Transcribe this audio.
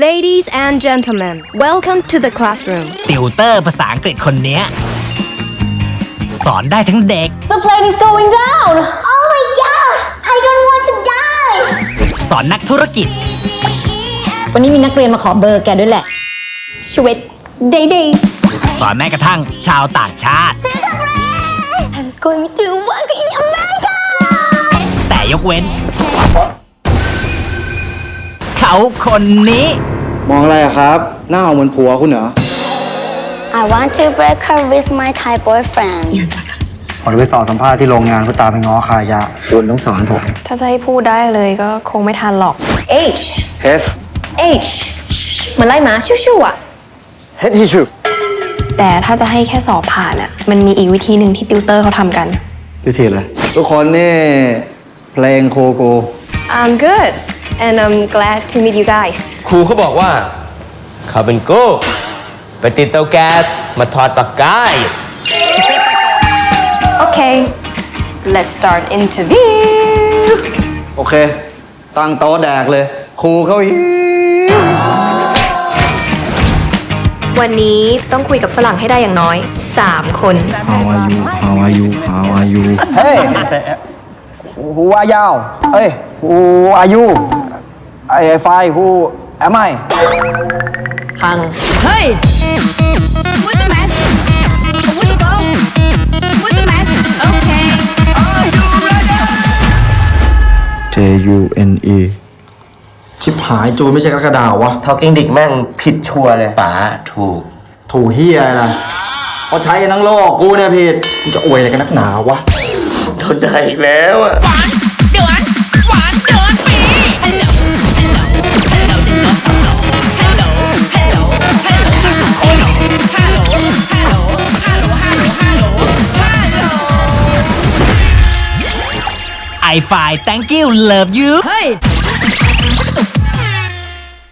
Ladies and gentlemen, welcome to the classroom. ติวเตอร์ภาษาอังกฤษคนเนี้ย สอนได้ทั้งเด็ก The plane is going down! Oh my god! I don't want to die! สอนนักธุรกิจ วันนี้มีนักเรียนมาขอเบอร์แกด้วยแหละชีวิต day day สอนแม้กระทั่งชาวต่างชาติ I'm going to work in America แต่ยกเว้น เขาคนนี้ มองอะไรอะครับ หน้าเหมือนผัวคุณเหรอ I want to break her with my Thai boyfriend. ผมจะไปสอบสัมภาษณ์ที่โรงงานเพื่อตามไปง้อคายะคุณต้องสอนผม ถ้าจะให้พูดได้เลยก็คงไม่ทันหรอก H H H เหมือนไล่หมาชิวๆอะ H ที่ชื่อแต่ถ้าจะให้แค่สอบผ่านอะมันมีอีกวิธีหนึ่งที่ติวเตอร์เขาทำกัน วิธีอะไร ทุกคนนี่ เพลงโคโก I'm good and I'm glad to meet you guys ครูเขาบอกว่า เขาเป็นโก้ไปติดเตาแก๊สมาทอดปากกาย Okay let's start interview โอเค ตั้งโต๊ะแดกเลย ครูเขาหิววันนี้ต้องคุยกับฝรั่งให้ได้อย่างน้อย 3 คน How are you How are you How are you Hey Who are you เอ้ย Who are you I find Who am I พัง J U N E ชิบหายจูนไม่ใช่กระดาววะทอกิ้งดิกแม่งผิดชัวร์เลยป๋าถูก ถูเฮียอะไรล่ะเขาใช้กันทั้งโลกกูเนี่ยผิดมึงจะอวยอะไรกันนักหนาวะ ทนได้อีกแล้วอะ I find thank you love you เฮ้ย